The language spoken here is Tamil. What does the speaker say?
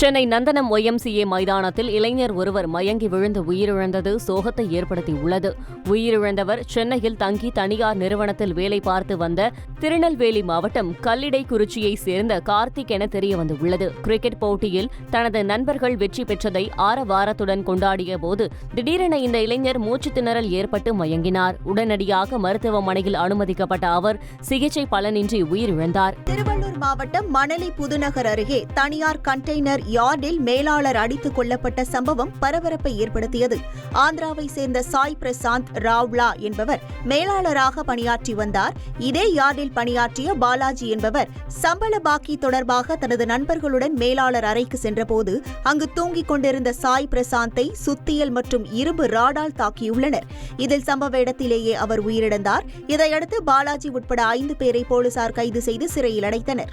சென்னை நந்தனம் ஒய்எம்சிஏ மைதானத்தில் இளைஞர் ஒருவர் மயங்கி விழுந்து உயிரிழந்தது சோகத்தை ஏற்படுத்தியுள்ளது. உயிரிழந்தவர் சென்னையில் தங்கி தனியார் நிறுவனத்தில் வேலை பார்த்து வந்த திருநெல்வேலி மாவட்டம் கல்லிடைக்குறிச்சியை சேர்ந்த கார்த்திக் என தெரியவந்துள்ளது. கிரிக்கெட் போட்டியில் தனது நண்பர்கள் வெற்றி பெற்றதை ஆரவாரத்துடன் கொண்டாடிய போது திடீரென இந்த இளைஞர் மூச்சு திணறல் ஏற்பட்டு மயங்கினார். உடனடியாக மருத்துவமனையில் அனுமதிக்கப்பட்ட அவர் சிகிச்சை பலனின்றி உயிரிழந்தார். திருவள்ளூர் மாவட்டம் மணலி புதுநகர் அருகே தனியார் கண்டெய்னர் யார்டில் மேலாளர் அடித்துக் கொல்லப்பட்ட சம்பவம் பரபரப்பை ஏற்படுத்தியது. ஆந்திராவை சேர்ந்த சாய் பிரசாந்த் ராவ்லா என்பவர் மேலாளராக பணியாற்றி வந்தார். இதே யார்டில் பணியாற்றிய பாலாஜி என்பவர் சம்பள பாக்கி தொடர்பாக தனது நண்பர்களுடன் மேலாளர் அறைக்கு சென்றபோது அங்கு தூங்கிக் கொண்டிருந்த சாய் பிரசாந்தை சுத்தியல் மற்றும் இரும்பு ராடால் தாக்கியுள்ளனர். இதில் சம்பவ இடத்திலேயே அவர் உயிரிழந்தார். இதையடுத்து பாலாஜி உட்பட ஐந்து பேரை போலீசார் கைது செய்து சிறையில் அடைத்தனர்.